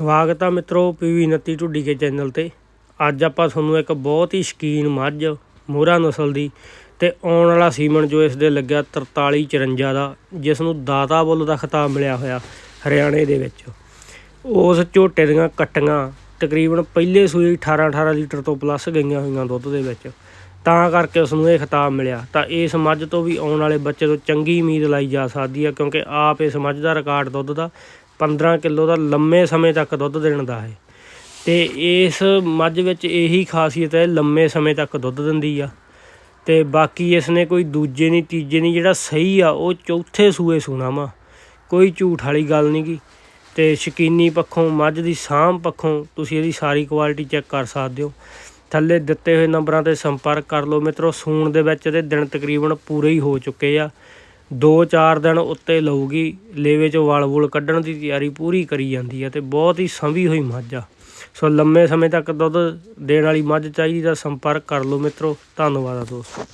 ਸਵਾਗਤ ਆ ਮਿੱਤਰੋ ਪੀਵੀ 29 ਢੁੱਡੀ ਕੇ ਚੈਨਲ ਤੇ। ਅੱਜ ਆਪਾਂ ਤੁਹਾਨੂੰ ਇੱਕ ਬਹੁਤ ਹੀ ਸ਼ਕੀਨ ਮੱਝ, ਮੋਹਰਾ ਨਸਲ ਦੀ ਤੇ ਆਉਣ ਵਾਲਾ ਸੀਮਨ ਜੋ ਇਸ ਦੇ ਲੱਗਿਆ 4354 ਦਾ, ਜਿਸ ਨੂੰ ਦਾਤਾ ਬੁੱਲ ਦਾ ਖਿਤਾਬ ਮਿਲਿਆ ਹੋਇਆ ਹਰਿਆਣੇ ਦੇ ਵਿੱਚ। ਉਸ ਝੋਟੇ ਦੀਆਂ ਕੱਟੀਆਂ ਤਕਰੀਬਨ ਪਹਿਲੇ ਸੂਈ 18 18 ਲੀਟਰ ਤੋਂ ਪਲੱਸ ਗਈਆਂ ਹੋਈਆਂ ਦੁੱਧ ਦੇ ਵਿੱਚ। ਤਾਂ ਕਰਕੇ ਉਸ ਨੂੰ ਇਹ ਖਿਤਾਬ ਮਿਲਿਆ। ਤਾਂ ਇਸ ਮੱਝ ਤੋਂ ਵੀ ਆਉਣ ਵਾਲੇ ਬੱਚੇ ਤੋਂ ਚੰਗੀ ਉਮੀਦ ਲਾਈ ਜਾ ਸਕਦੀ ਹੈ ਕਿਉਂਕਿ ਆਪ ਇਸ ਮੱਝ ਦਾ ਰਿਕਾਰਡ ਦੁੱਧ ਦਾ 15 ਕਿਲੋ ਦਾ ਲੰਮੇ ਸਮੇਂ ਤੱਕ ਦੁੱਧ ਦੇਣ ਦਾ ਹੈ। ਤੇ ਇਸ ਮੱਝ ਵਿੱਚ ਇਹੀ ਖਾਸੀਅਤ ਹੈ, ਲੰਮੇ ਸਮੇਂ ਤੱਕ ਦੁੱਧ ਦਿੰਦੀ ਆ। ਤੇ ਬਾਕੀ ਇਸ ਨੇ ਕੋਈ ਦੂਜੇ ਨਹੀਂ ਤੀਜੇ ਨਹੀਂ ਜਿਹੜਾ ਸਹੀ ਆ, ਉਹ ਚੌਥੇ ਸੂਏ ਸੂਣਾ ਵਾ। ਕੋਈ ਝੂਠ ਵਾਲੀ ਗੱਲ ਨਹੀਂ ਗੀ। ਤੇ ਸ਼ਕੀਨੀ ਪੱਖੋਂ, ਮੱਝ ਦੀ ਸਾਂਭ ਪੱਖੋਂ ਤੁਸੀਂ ਇਹਦੀ ਸਾਰੀ ਕੁਆਲਿਟੀ ਚੈੱਕ ਕਰ ਸਕਦੇ ਹੋ। ਥੱਲੇ ਦਿੱਤੇ ਹੋਏ ਨੰਬਰਾਂ ਤੇ ਸੰਪਰਕ ਕਰ ਲਓ। ਮਿੱਤਰੋ, ਸੂਣ ਦੇ ਵਿੱਚ ਇਹਦੇ ਦਿਨ ਤਕਰੀਬਨ ਪੂਰੇ ਹੀ ਹੋ ਚੁੱਕੇ ਆ। 2-4 ਦਿਨ ਉੱਤੇ ਲਊਗੀ, ਲੇਵੇ ਚੋਂ ਵਲ ਵੁਲ ਕੱਢਣ ਦੀ ਤਿਆਰੀ ਪੂਰੀ ਕਰੀ ਜਾਂਦੀ ਆ ਤੇ ਬਹੁਤ ਹੀ ਸੰਭੀ ਹੋਈ ਮੱਝ ਆ। ਸੋ ਲੰਮੇ ਸਮੇਂ ਤੱਕ ਦੁੱਧ ਦੇਣ ਵਾਲੀ ਮੱਝ ਚਾਹੀਦੀ ਤਾਂ ਸੰਪਰਕ ਕਰ ਲਓ ਮਿੱਤਰੋ। ਧੰਨਵਾਦ ਆ ਦੋਸਤੋ।